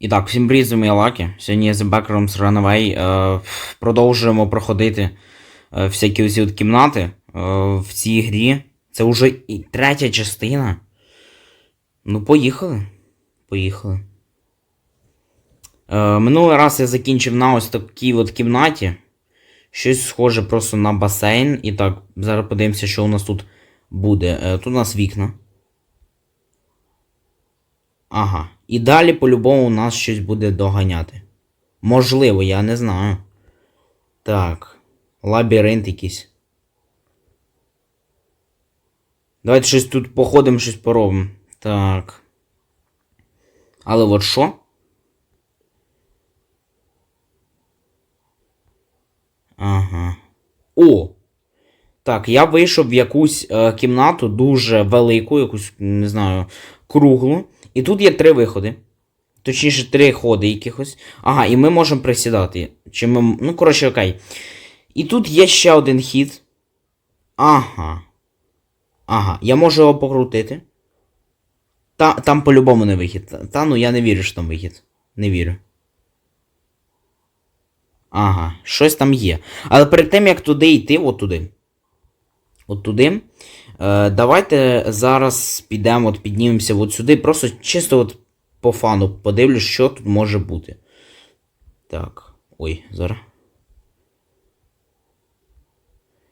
І так, всім привіт, я Лакі. Сьогодні я з Backrooms Runaway. Е, продовжуємо проходити е, всякі ось от кімнати е, в цій грі. Це вже і третя частина. Ну, поїхали. Поїхали. Е, минулий раз я закінчив на ось такій от кімнаті. Щось схоже просто на басейн. І так, зараз подивимося, що у нас тут буде. Тут у нас вікна. Ага. І далі по-любому нас щось буде доганяти. Можливо, я не знаю. Так. Лабіринт якийсь. Давайте щось тут походимо, щось поробимо. Так. Але от що? Ага. О! Так, я вийшов в якусь е, кімнату дуже велику, якусь, не знаю, круглу. І тут є три виходи. Точніше, три ходи якихось. Ага, і ми можемо присідати. Чи ми... Ну, коротше, окей. І тут є ще один хід. Ага. Ага. Я можу його покрутити. Та, там по-любому не вихід. Та, ну я не вірю, що там вихід. Не вірю. Ага, щось там є. Але перед тим, як туди йти, от туди. От туди. Е, давайте зараз підемо, от піднімемося от сюди. Просто чисто от по фану подивлюсь, що тут може бути. Так. Ой, зараз.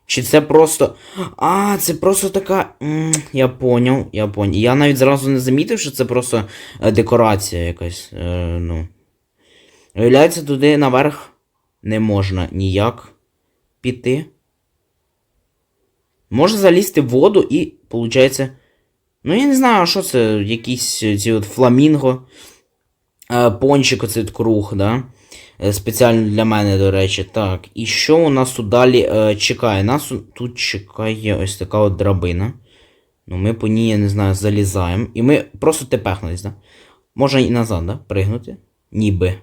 Чи це просто. А, це просто така. м, Я поняв, я поняв. Я навіть зразу не замітив, що це просто е, декорація якась. Е, ну. Виявляється, туди наверх не можна ніяк піти. Можна залізти в воду і, виходить. Ну, я не знаю, що це, якісь е, ці от фламінго. Е, пончик оцей круг, да? Е, Спеціально для мене, до речі. Так. І що у нас тут далі е, чекає? Нас тут чекає ось така от драбина. Ну, ми по ній, я не знаю, залізаємо. І ми просто тепехнулись, да? Можна і назад, да? Пригнути. Ніби.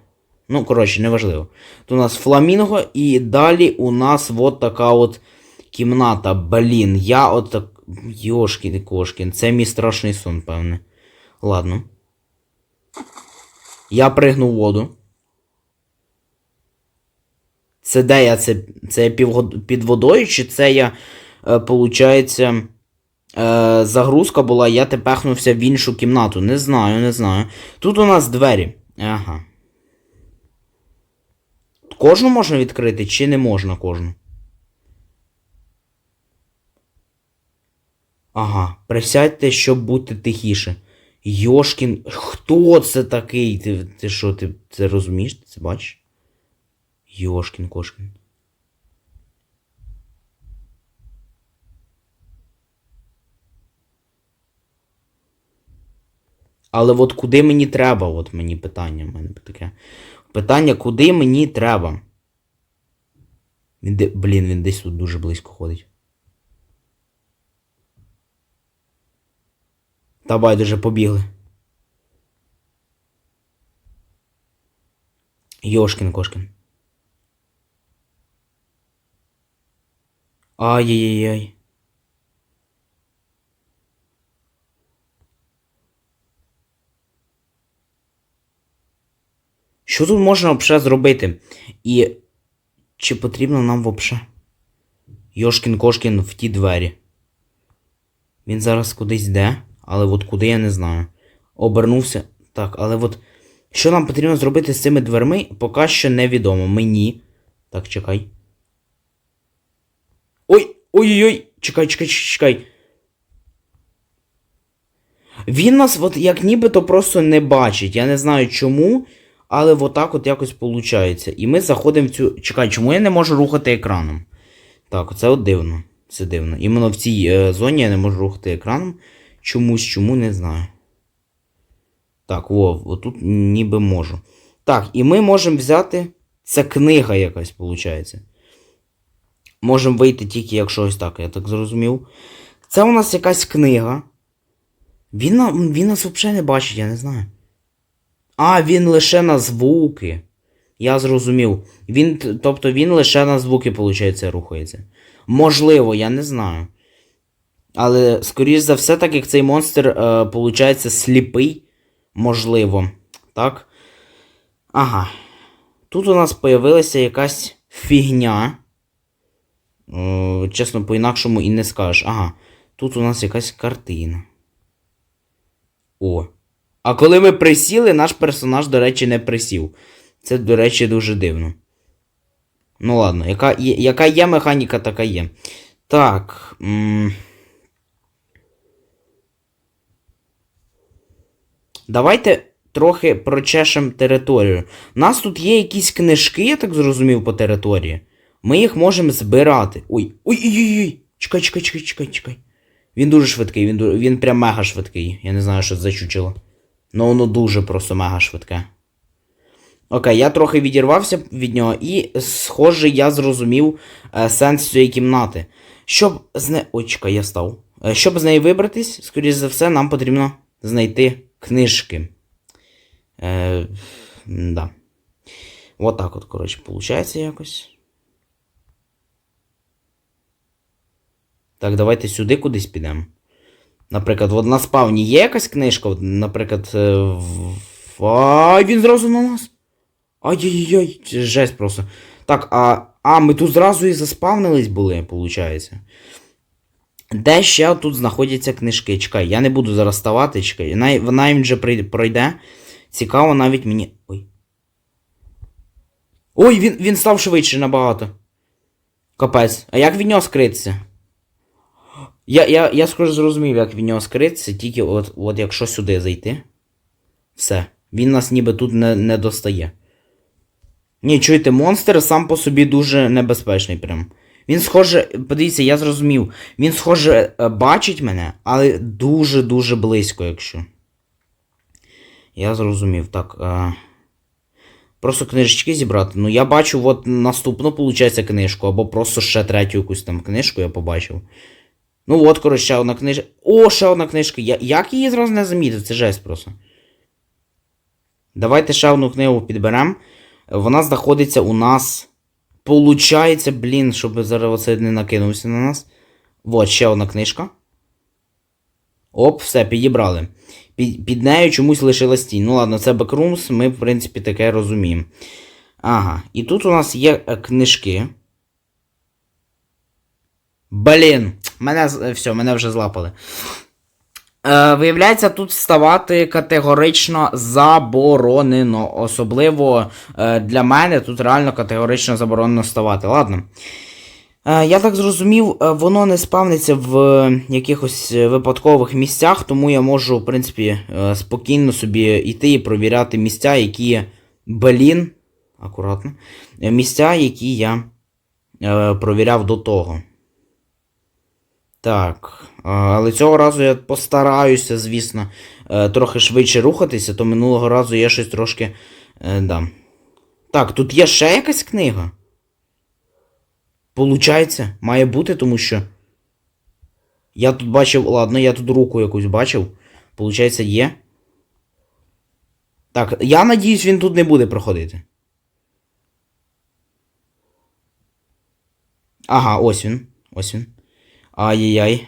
Ну, коротше, неважливо. Тут у нас фламінго, і далі у нас от така от кімната. Блін, я от так. Йошкін кошкін, це мій страшний сон, певне. Ладно. Я пригнув воду. Це де я? Це, це я півгод- під водою, чи це я, е, е, загрузка була, я тепехнувся в іншу кімнату. Не знаю, не знаю. Тут у нас двері. Ага. Кожну можна відкрити, чи не можна кожну? Ага, присядьте, щоб бути тихіше. Йошкін, хто це такий? Ти, ти що, ти це розумієш? Ти це бачиш? Йошкін кошкін. Але от куди мені треба? От мені питання в мене таке. Питання, куди мені треба? Він де... Блін, він десь тут дуже близько ходить. Та байдуже побігли. Йошкін кошкін. Ай-яй-яй. Що тут можна взагалі зробити? І чи потрібно нам взагалі? Йошкін кошкін в ті двері. Він зараз кудись йде, але от куди я не знаю. Обернувся. Так, але от. Що нам потрібно зробити з цими дверми, поки що невідомо. Мені. Так, чекай. Ой! Ой-ой-ой! Чекай, чекай, чекай. Він нас, от як нібито просто не бачить. Я не знаю чому, але отак от якось виходить. І ми заходимо в цю. Чекай, чому я не можу рухати екраном? Так, це от дивно. Це дивно. Іменно в цій е, зоні я не можу рухати екраном. Чомусь, чому не знаю. Так, о, отут ніби можу. Так, і ми можемо взяти. Це книга якась, виходить. Можемо вийти тільки, якщо ось так, я так зрозумів. Це у нас якась книга. Він, він нас взагалі не бачить, я не знаю. А, він лише на звуки. Я зрозумів. Він, тобто він лише на звуки, виходить, рухається. Можливо, я не знаю. Але, скоріш за все, так як цей монстр, е, сліпий. Можливо. Так? Ага. Тут у нас появилася якась фігня. Е, чесно, по-інакшому і не скажеш. Ага. Тут у нас якась картина. О. А коли ми присіли, наш персонаж, до речі, не присів. Це, до речі, дуже дивно. Ну ладно, яка є, яка є механіка, така є. Так. М- Давайте трохи прочешемо територію. У нас тут є якісь книжки, я так зрозумів, по території. Ми їх можемо збирати. Ой, ой-ой-ой! Чекай, чекай, чекай, чекай, чекай. Він дуже швидкий, він, він прям мега швидкий. Я не знаю, що це за чучело. Ну воно дуже просто мега швидке. Окей, я трохи відірвався від нього, і, схоже, я зрозумів е, сенс цієї кімнати. Щоб з не. Ой, я став. Е, щоб з неї вибратись, скоріш за все, нам потрібно знайти книжки. Е, да. Вот так от, коротше, виходить якось. Так, давайте сюди кудись підемо. Наприклад, от на спавні є якась книжка, от, наприклад. е, в- Ай, він зразу на нас. Ай-яй-яй, жесть просто. Так, а. А, ми тут зразу і заспавнились були, виходить. Де ще тут знаходяться книжки? Чекай, я не буду зараз ставати, чекай. Най- Вона вже пройде. Цікаво навіть мені. Ой. Ой, він, він став швидше набагато. Капець. А як від нього скритися? Я, я, я скоро зрозумів, як від нього скритися, тільки от, от якщо сюди зайти. Все. Він нас ніби тут не, не достає. Ні, чуєте, монстр сам по собі дуже небезпечний прям. Він схоже, подивіться, я зрозумів. Він схоже е, бачить мене, але дуже-дуже близько, якщо. Я зрозумів, так. Е... Просто книжечки зібрати. Ну, я бачу, от наступну, виходить, книжку, або просто ще третю якусь там книжку я побачив. Ну от, коротше, ще одна книжка. О, ще одна книжка. Я, як її зразу не замітив? Це жесть просто. Давайте ще одну книгу підберемо. Вона знаходиться у нас. Получається, блін, щоб зараз оце не накинувся на нас. Вот, ще одна книжка. Оп, все, підібрали. Під, під нею чомусь лишилась тінь. Ну ладно, це бекрумс, ми, в принципі, таке розуміємо. Ага, і тут у нас є е, книжки. Блін, мене все, мене вже злапали. Е, виявляється, тут вставати категорично заборонено. Особливо е, для мене тут реально категорично заборонено вставати. Ладно. Е, я так зрозумів, воно не спавниться в якихось випадкових місцях, тому я можу, в принципі, спокійно собі йти і провіряти місця, які. Блін. Акуратно. Місця, які я провіряв до того. Так. Але цього разу я постараюся, звісно, е, трохи швидше рухатися, то минулого разу я щось трошки. е, Да. Так, тут є ще якась книга. Получається, має бути, тому що. Я тут бачив. Ладно, я тут руку якусь бачив. Получається, є. Так, я надіюсь, він тут не буде проходити. Ага, ось він. Ось він. Ай-яй-яй.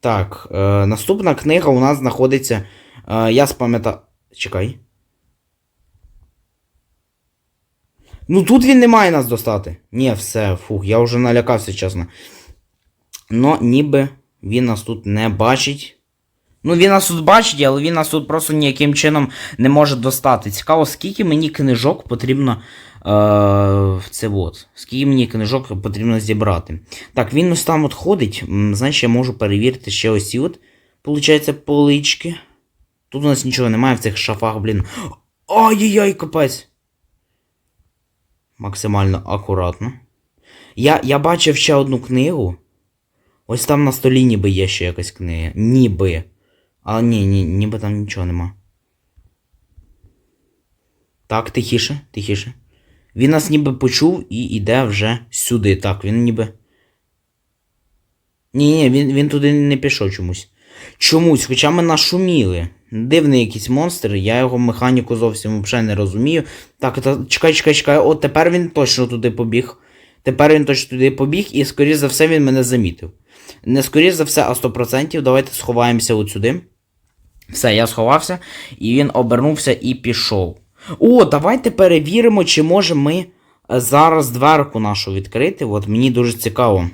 Так, е, наступна книга у нас знаходиться. Е, я спам'ятав. Чекай. Ну тут він не має нас достати. Ні, все, фух, я вже налякався, чесно. Но ніби він нас тут не бачить. Ну, він нас тут бачить, але він нас тут просто ніяким чином не може достати. Цікаво, скільки мені книжок потрібно. Е, це от. Скільки мені книжок потрібно зібрати. Так, він ось там от ходить. Значить, я можу перевірити ще ось ці от. Получається, полички. Тут у нас нічого немає в цих шафах, блін. Ай-яй-яй, капець. Максимально акуратно. Я, я бачив ще одну книгу. Ось там на столі ніби є ще якась книга. Ніби. А ні, ні, ніби там нічого нема. Так, тихіше, тихіше. Він нас ніби почув і йде вже сюди. Так, він ніби. Ні, ні, він, він туди не пішов чомусь. Чомусь, хоча ми нашуміли. Дивний якийсь монстр, я його механіку зовсім взагалі не розумію. Так, та, чекай, чекай, чекай. От тепер він точно туди побіг. Тепер він точно туди побіг, і, скоріш за все, він мене замітив. Не скоріш за все, а 100%. Давайте сховаємося от сюди. Все, я сховався, і він обернувся і пішов. О, давайте перевіримо, чи можемо ми е, зараз дверку нашу відкрити. От мені дуже цікаво.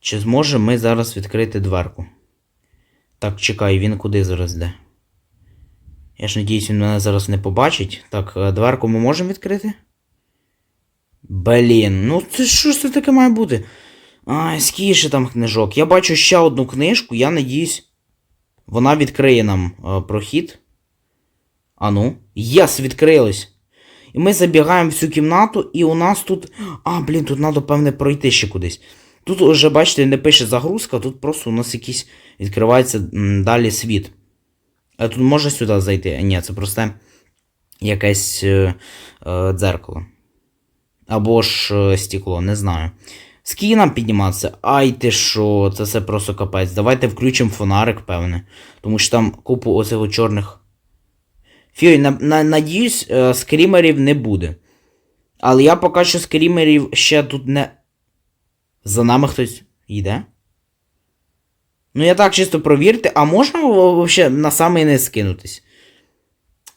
Чи зможемо ми зараз відкрити дверку? Так, чекай, він куди зараз йде? Я ж надіюсь, він мене зараз не побачить. Так, е, дверку ми можемо відкрити? Блін, ну це що ж це таке має бути? Ай, скільки там книжок. Я бачу ще одну книжку, я надіюсь, вона відкриє нам е, прохід. А ну, єс, відкрилось. І ми забігаємо в цю кімнату, і у нас тут. А, блін, тут треба, певне, пройти ще кудись. Тут вже, бачите, не пише загрузка, тут просто у нас якийсь відкривається далі світ. А тут може сюди зайти? Ні, це просто якесь е, е, дзеркало. Або ж е, стекло, не знаю. Скільки нам підніматися? Ай ти що, це все просто капець. Давайте включимо фонарик, певне. Тому що там купу оцих чорних. Фій, на, на, надіюсь, е, скрімерів не буде. Але я поки що скрімерів ще тут не. За нами хтось йде? Ну, я так чисто провірте, а можна взагалі на самий не скинутись?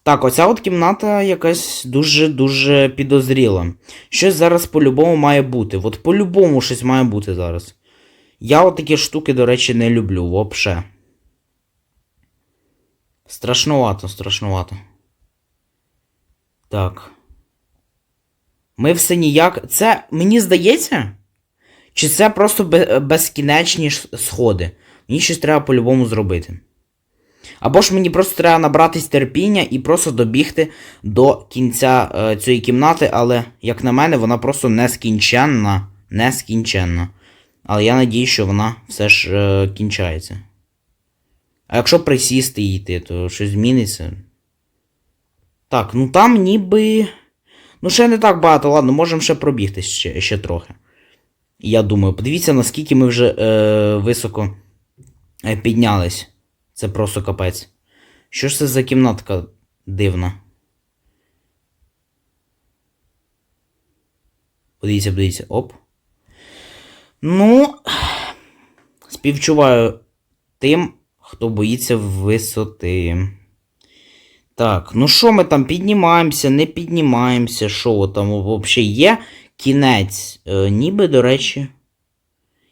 Так, оця от кімната якась дуже-дуже підозріла. Щось зараз по-любому має бути. От по-любому щось має бути зараз. Я от такі штуки, до речі, не люблю вообще. Страшнувато, страшнувато. Так. Ми все ніяк. Це мені здається? Чи це просто безкінечні сходи? Мені щось треба по-любому зробити. Або ж мені просто треба набратись терпіння і просто добігти до кінця е, цієї кімнати, але, як на мене, вона просто нескінченна. Нескінченна. Але я надію, що вона все ж е, кінчається. А якщо присісти і йти, то щось зміниться. Так, ну там ніби. Ну, ще не так багато, ладно, можемо ще пробігти ще, ще трохи. Я думаю, подивіться, наскільки ми вже е, високо е, піднялись. Це просто капець. Що ж це за кімнатка дивна? Подивіться, подивіться. Оп. Ну. Співчуваю тим, хто боїться висоти. Так, ну що ми там піднімаємося, не піднімаємося, що там взагалі є кінець. Е, ніби, до речі.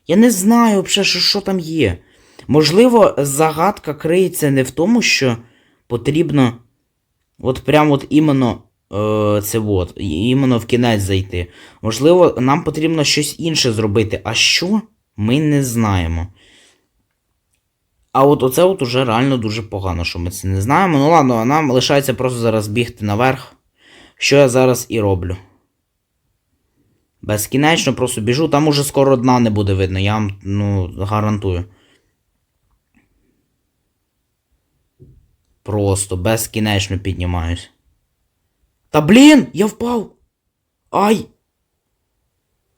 Я не знаю взагалі, що, що там є. Можливо, загадка криється не в тому, що потрібно от прямо от іменно е, це от, іменно в кінець зайти. Можливо, нам потрібно щось інше зробити. А що? Ми не знаємо. А от оце от уже реально дуже погано, що ми це не знаємо. Ну ладно, нам лишається просто зараз бігти наверх. Що я зараз і роблю. Безкінечно просто біжу, там уже скоро дна не буде видно, я вам ну, гарантую. Просто безкінечно піднімаюсь. Та блін, я впав. Ай.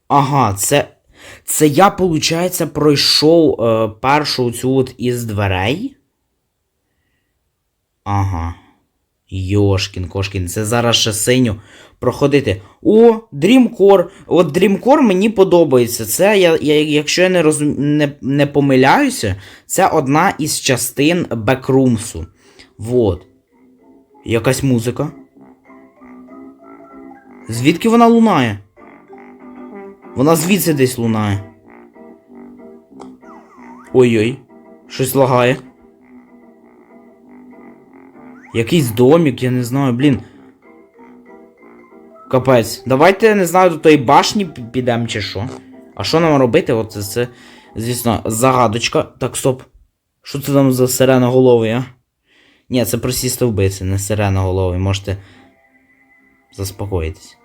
Ага, це. Це я, виходить, пройшов е, першу цю от із дверей. Ага. Йошкін, кошкін, це зараз ще синю проходити. О, Dreamcore. От Dreamcore мені подобається. Це, я, я, якщо я не, розум... не, не помиляюся, це одна із частин Бекрумсу. Вот. Якась музика. Звідки вона лунає? Вона звідси десь лунає. Ой-ой, щось лагає. Якийсь домик, я не знаю, блін. Капець. Давайте, не знаю, до тої башні пі- підемо чи що. А що нам робити? От це, звісно, загадочка. Так, стоп. Що це там за сиреноголовий, а? Ні, це прості стовби, це не сиреноголовий, можете заспокоїтись.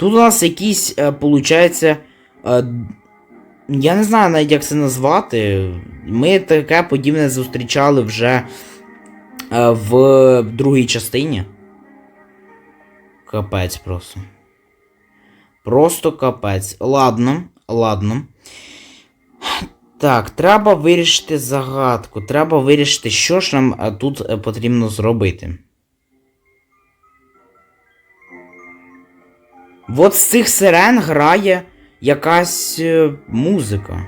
Тут у нас якийсь, е, получається. Е, я не знаю навіть як це назвати. Ми таке подібне зустрічали вже е, в другій частині. Капець просто. Просто капець. Ладно, ладно. Так, треба вирішити загадку. Треба вирішити, що ж нам тут потрібно зробити. От з цих сирен грає якась е, музика.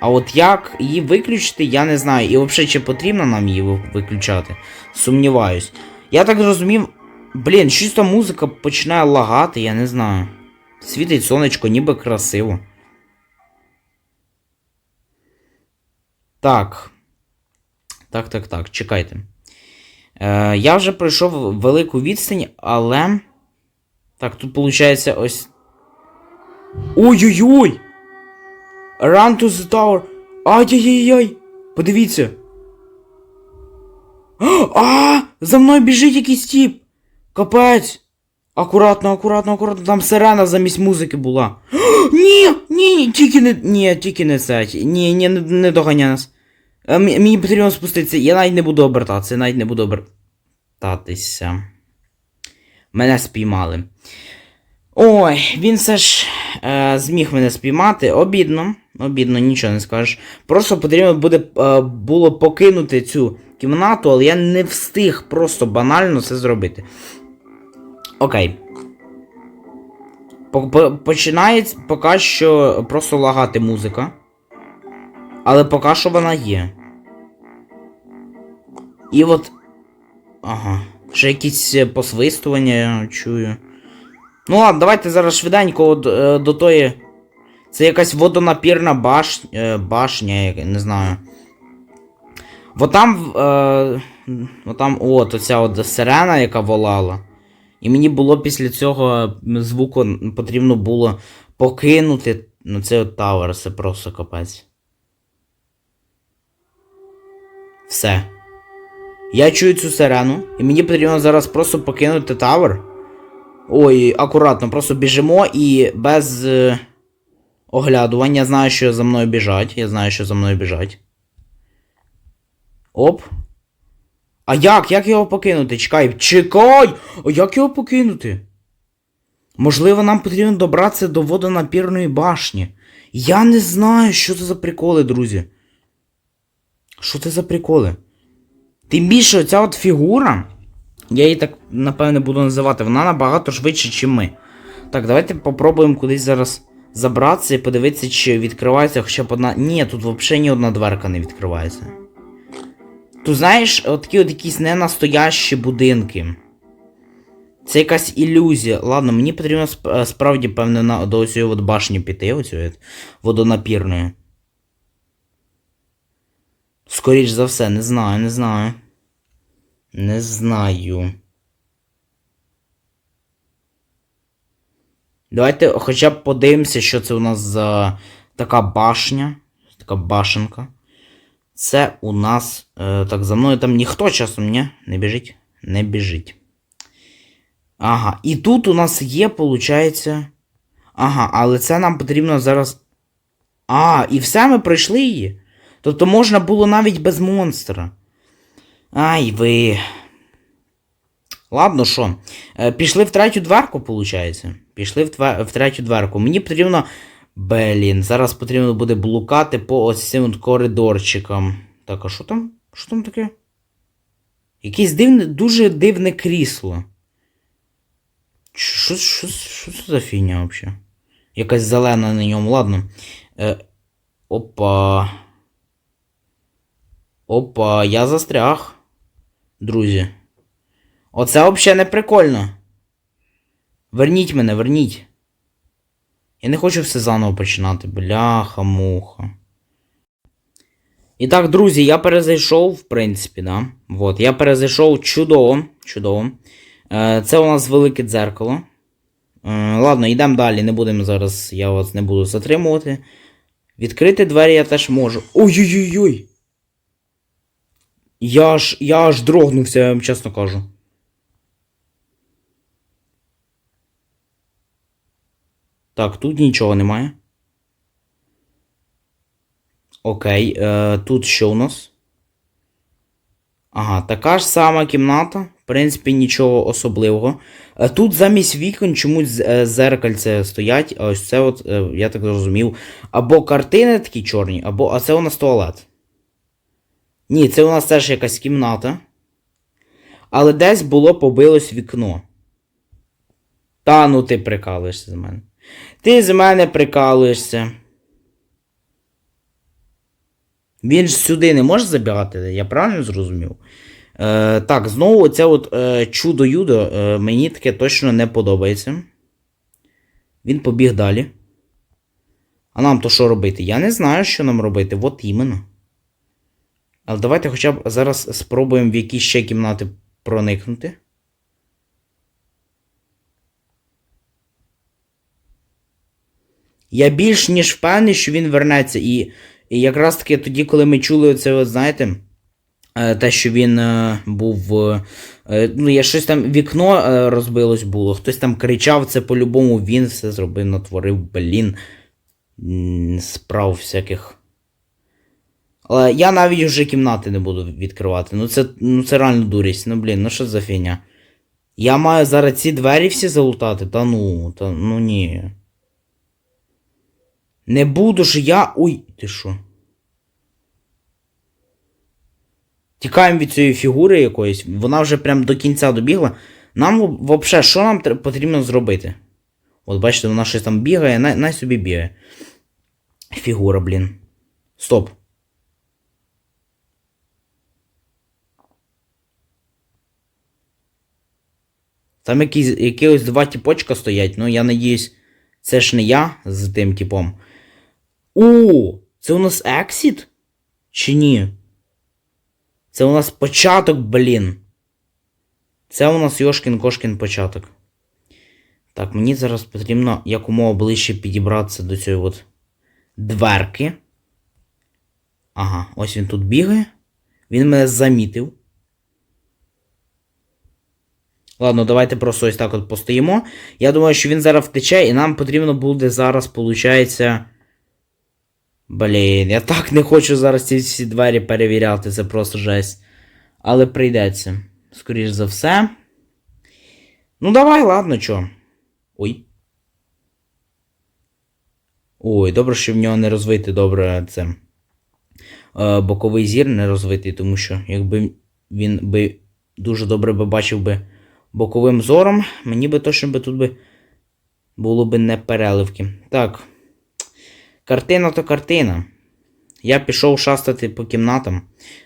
А от як її виключити, я не знаю. І взагалі, чи потрібно нам її виключати? Сумніваюсь. Я так зрозумів. Блін, щось там музика починає лагати, я не знаю. Світить сонечко, ніби красиво. Так. Так, так, так, чекайте. Е, я вже пройшов велику відстань, але. Так, тут виходить ось. Ой-ой-ой! Run to the tower! Ай-яй-яй-яй! Подивіться! А! За мною біжить якийсь тіп! Капець! Акуратно, акуратно, акуратно, там сирена замість музики була. Ні, ні, тільки не. Ні, тільки не це. Ні, ні, не, не доганяй нас. Е, Мені потрібно спуститися. Я навіть не буду обертатися, я навіть не буду обертатися. Мене спіймали. Ой, він все ж е, зміг мене спіймати. Обідно. Обідно, нічого не скажеш. Просто потрібно буде е, було покинути цю кімнату, але я не встиг просто банально це зробити. Окей. По- по- поки що просто лагати музика. Але поки що вона є. І от. Ага. Ще якісь е, посвистування чую. Ну ладно, давайте зараз швиденько от, е, до тої. Це якась водонапірна баш... е, башня, я не знаю. Вот там. Е, вот там от оця от сирена, яка волала. І мені було після цього звуку потрібно було покинути ну, цей от тавер, це просто капець. Все. Я чую цю сирену, і мені потрібно зараз просто покинути тавер. Ой, акуратно, просто біжимо і без е, оглядування. Я знаю, що за мною біжать. Я знаю, що за мною біжать. Оп. А як? Як його покинути? Чекай, чекай! А як його покинути? Можливо, нам потрібно добратися до водонапірної башні. Я не знаю, що це за приколи, друзі. Що це за приколи? Тим більше ця от фігура. Я її так, напевне, буду називати. Вона набагато швидше, ніж ми. Так, давайте попробуємо кудись зараз забратися і подивитися, чи відкривається хоча б одна. Ні, тут взагалі ні одна дверка не відкривається. Тут, знаєш, такі от якісь ненастоящі будинки. Це якась ілюзія. Ладно, мені потрібно е, справді, певне, на, до цієї башні піти, оцієї водонапірної. Скоріш за все, не знаю, не знаю. Не знаю. Давайте хоча б подивимося, що це у нас за така башня. Така башенка. Це у нас. Е, так, за мною там ніхто часом ні? Не біжить? Не біжить. Ага, і тут у нас є, виходить. Ага, але це нам потрібно зараз. А, і все ми пройшли її. Тобто можна було навіть без монстра. Ай ви. Ладно, що? Е, Пішли в третю дверку, виходить. Пішли в, третю дверку. Мені потрібно. Блін, зараз потрібно буде блукати по ось цим коридорчикам. Так, а що там? Що там таке? Якесь дивне, дуже дивне крісло. Що, що, що це за фігня взагалі? Якась зелена на ньому, ладно. Е, опа. Опа, я застряг. Друзі. Оце взагалі не прикольно. Верніть мене, верніть. Я не хочу все заново починати. Бляха-муха. І так, друзі, я перезайшов, в принципі, да. Вот, я перезайшов чудово. Чудово. Е, це у нас велике дзеркало. Е, ладно, йдемо далі, не будемо зараз, я вас не буду затримувати. Відкрити двері я теж можу. Ой-ой-ой-ой! Я аж, я аж дрогнувся, я вам чесно кажу. Так, тут нічого немає. Окей, е, тут що у нас? Ага, така ж сама кімната. В принципі, нічого особливого. Е, Тут замість вікон чомусь е, зеркальце стоять. Ось це от, е, я так зрозумів. Або картини такі чорні, або. А це у нас туалет. Ні, це у нас теж якась кімната. Але десь було побилось вікно. Та ну ти прикалуєшся з мене. Ти з мене прикалуєшся. Він ж сюди не може забігати, я правильно зрозумів? Е, так, знову оце от е, чудо-юдо е, мені таке точно не подобається. Він побіг далі. А нам то що робити? Я не знаю, що нам робити. От іменно. Але давайте хоча б зараз спробуємо в якісь ще кімнати проникнути. Я більш ніж впевнений, що він вернеться. І, і якраз таки тоді, коли ми чули оце, от, знаєте, е, те, що він е, був. е, ну, я щось там вікно розбилось було, хтось там кричав, це по-любому він все зробив, натворив, блін. Справ всяких. Але я навіть вже кімнати не буду відкривати. Ну це, ну це реально дурість. Ну блін, ну що за фігня? Я маю зараз ці двері всі залутати? Та ну, та ну ні. Не буду ж я. Ой, ти що? Тікаємо від цієї фігури якоїсь. Вона вже прям до кінця добігла. Нам взагалі, що нам потрібно зробити? От бачите, вона щось там бігає, най собі бігає. Фігура, блін. Стоп. Там якісь, якихось два тіпочка стоять, ну я надіюсь, це ж не я з тим типом. О, це у нас ексіт? Чи ні? Це у нас початок, блін. Це у нас Йошкін Кошкін початок. Так, мені зараз потрібно якомога ближче підібратися до цієї от дверки. Ага, ось він тут бігає. Він мене замітив. Ладно, давайте просто ось так от постоїмо. Я думаю, що він зараз втече, і нам потрібно буде зараз, получається. Блін, я так не хочу зараз ці всі двері перевіряти, це просто жесть. Але прийдеться. Скоріш за все. Ну, давай, ладно, чо. Ой. Ой, добре, що в нього не розвитий добре це. Е, боковий зір не розвитий, тому що якби він би дуже добре би бачив би боковим зором, мені би точно би тут би було би не переливки. Так. Картина то картина. Я пішов шастати по кімнатам.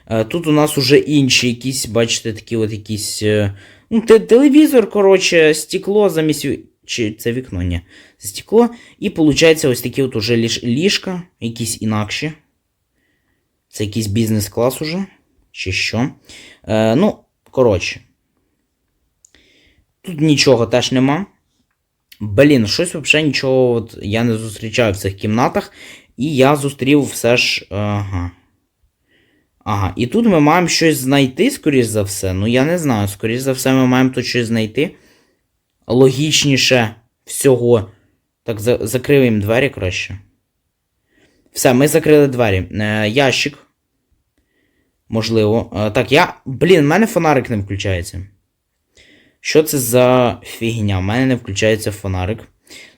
Е, Тут у нас уже інші якісь, бачите, такі от якісь. е, Ну, телевізор, коротше, стекло замість. Чи це вікно, ні. Стекло. І виходить, ось такі от уже ліж... ліжка, якісь інакші. Це якийсь бізнес-клас уже. Чи що. Е, ну, коротше. Тут нічого теж нема. Блін, щось взагалі нічого от я не зустрічаю в цих кімнатах. І я зустрів все ж. Ага. Ага, і тут ми маємо щось знайти, скоріш за все. Ну, я не знаю, скоріш за все, ми маємо тут щось знайти. Логічніше всього. Так, за- закриємо двері краще. Все, ми закрили двері. Е, ящик. Можливо. Е, так, я. Блін, в мене фонарик не включається. Що це за фігня? У мене не включається фонарик.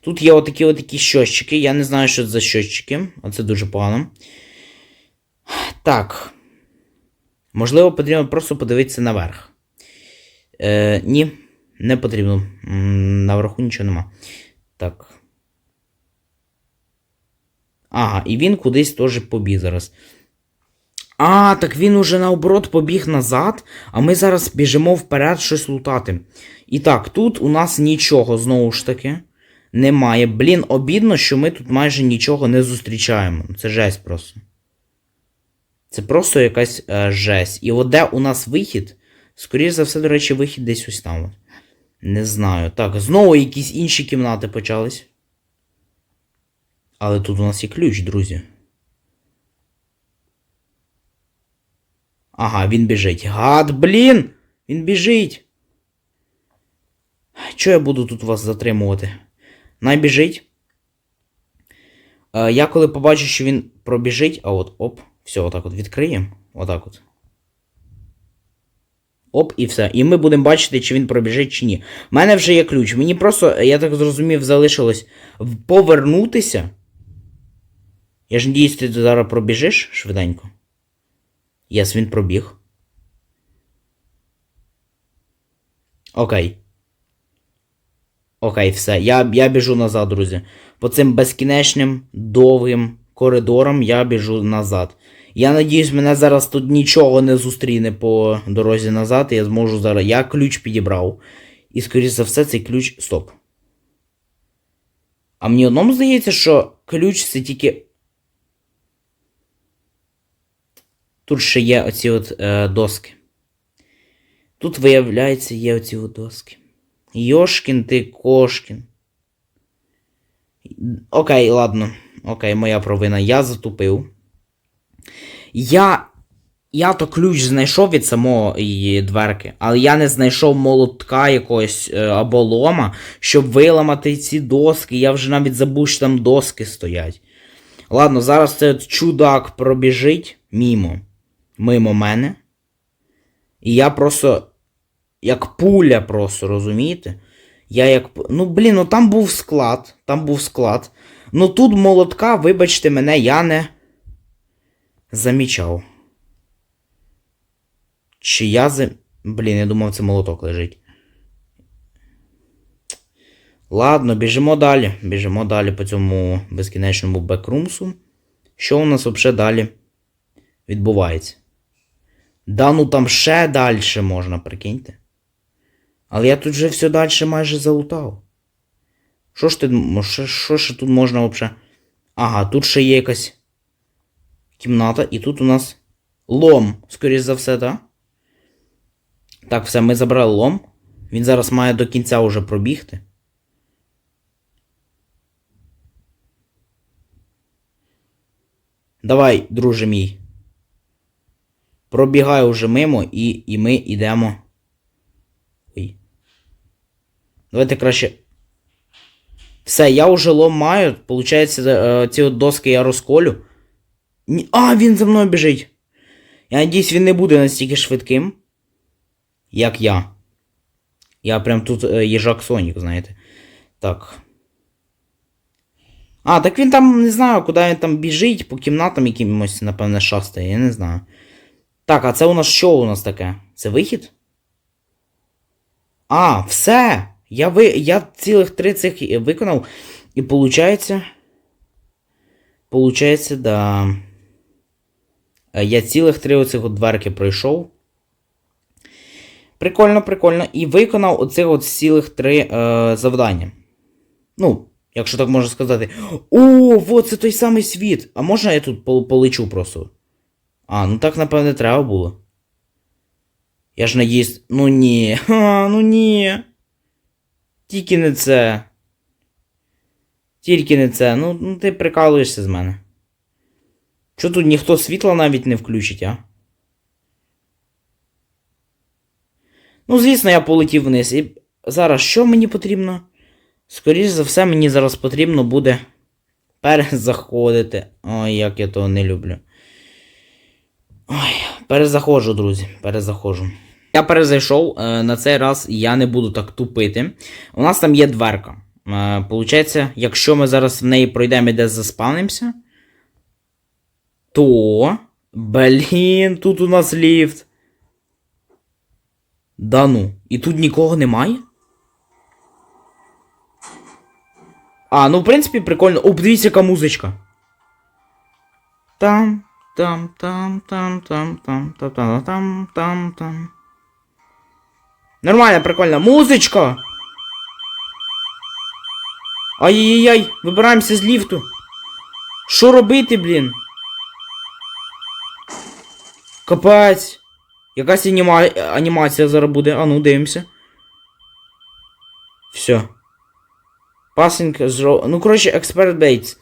Тут є отакі отакі щощики. Я не знаю, що це за щощики, а це дуже погано. Так. Можливо, потрібно просто подивитися наверх. Е, ні, не потрібно. Наверху нічого нема. Так. Ага, і він кудись теж побіг зараз. А, так він уже наоборот побіг назад, а ми зараз біжимо вперед щось лутати. І так, тут у нас нічого знову ж таки немає. Блін, обідно, що ми тут майже нічого не зустрічаємо. Це жесть просто. Це просто якась е, жесть. І от де у нас вихід? Скоріше за все, до речі, вихід десь ось там. Не знаю. Так, знову якісь інші кімнати почались. Але тут у нас є ключ, друзі. Ага, він біжить. Гад, блін! Він біжить. Чого я буду тут вас затримувати? Най біжить. Е, я коли побачу, що він пробіжить, а от оп, все, отак от відкриємо. Отак от. Оп, і все. І ми будемо бачити, чи він пробіжить, чи ні. У мене вже є ключ. Мені просто, я так зрозумів, залишилось повернутися. Я ж надіюсь, ти зараз пробіжиш швиденько. Єс, він пробіг. Окей. Окей, все. Я, я біжу назад, друзі. По цим безкінечним довгим коридорам я біжу назад. Я надіюсь, мене зараз тут нічого не зустріне по дорозі назад, я зможу зараз. Я ключ підібрав. І, скоріш за все, цей ключ. Стоп. А мені одному здається, що ключ це тільки. Тут ще є оці от е, доски. Тут, виявляється, є оці от доски. Йошкін ти кошкін. Окей, ладно. Окей, моя провина. Я затупив. Я. Я то ключ знайшов від самої дверки, але я не знайшов молотка якогось е, або лома, щоб виламати ці доски. Я вже навіть забув, що там доски стоять. Ладно, зараз цей чудак пробіжить мімо. Мимо мене. І я просто. Як пуля, просто, розумієте? Я як. Ну, блін, ну там був склад. Там був склад. Ну тут молотка, вибачте мене, я не замічав. Чи я за. Блін, я думав, це молоток лежить. Ладно, біжимо далі. Біжимо далі по цьому безкінечному бекрумсу. Що у нас взагалі далі відбувається? Да ну там ще далі можна, прикиньте. Але я тут вже все далі майже залутав. Що ж ти, що, що ж тут можна взагалі? Ага, тут ще є якась кімната, і тут у нас лом, скоріш за все, так? Так, все, ми забрали лом. Він зараз має до кінця уже пробігти. Давай, друже мій. Пробігай уже мимо і, і ми йдемо. Ой. Давайте краще. Все, я уже лом маю. Получається, е, ці доски я розколю. А, він за мною біжить. Я надіюсь, він не буде настільки швидким, як я. Я прям тут е, їжак Сонік, знаєте. Так. А, так він там не знаю, куди він там біжить, по кімнатам якимось, напевне, шастає, я не знаю. Так, а це у нас що у нас таке? Це вихід? А, все! Я ви... я цілих три цих виконав. І получається. Получається, да. Е, Я цілих три оцих от дверки пройшов. Прикольно, прикольно. І виконав оцих от цілих три е, завдання. Ну, якщо так можна сказати. О, вот це той самий світ. А можна я тут полечу просто? А, ну так, напевне, треба було. Я ж надіюсь. Ну ні. Ха, ну ні. Тільки не це. Тільки не це. Ну, ну ти прикалуєшся з мене. Що тут ніхто світла навіть не включить, а? Ну, звісно, я полетів вниз. І зараз що мені потрібно? Скоріше за все, мені зараз потрібно буде перезаходити. Ой, як я того не люблю. Ой, перезаходжу, друзі, перезаходжу. Я перезайшов, е, на цей раз я не буду так тупити. У нас там є дверка. Е, Получається, якщо ми зараз в неї пройдемо і десь заспавнимося, то. Блін, тут у нас ліфт. Да ну. І тут нікого немає? А, ну в принципі прикольно. О, подивіться, яка музичка. Там, там, там, там, там, там, там, там, там, там, там. Нормально, прикольно. Музичка! Ай-яй-яй, вибираємося з ліфту. Що робити, блін? Капець. Якась аніма... анімація зараз буде. А ну, дивимося. Все. Passing зро... Ну, коротше, Expert Bates.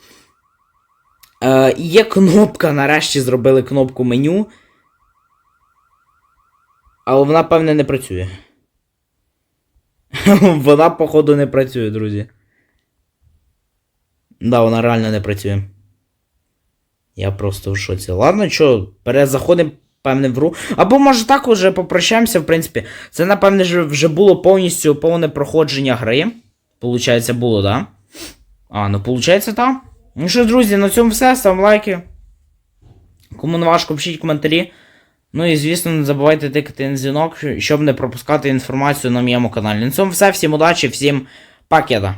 Е, є кнопка, нарешті зробили кнопку меню. Але вона, певне, не працює. вона, походу, не працює, друзі. Да, вона реально не працює. Я просто в шоці. Ладно, що, перезаходимо, певне, в гру. Або може так уже попрощаємося, в принципі. Це, напевне, вже було повністю повне проходження гри. Получається, було, да? А, ну получається, так. Ну що, друзі, на цьому все. Став лайки. Кому не важко, пишіть коментарі. Ну і звісно, не забувайте тикати на дзвінок, щоб не пропускати інформацію на моєму каналі. На цьому все. Всім удачі, всім пакета.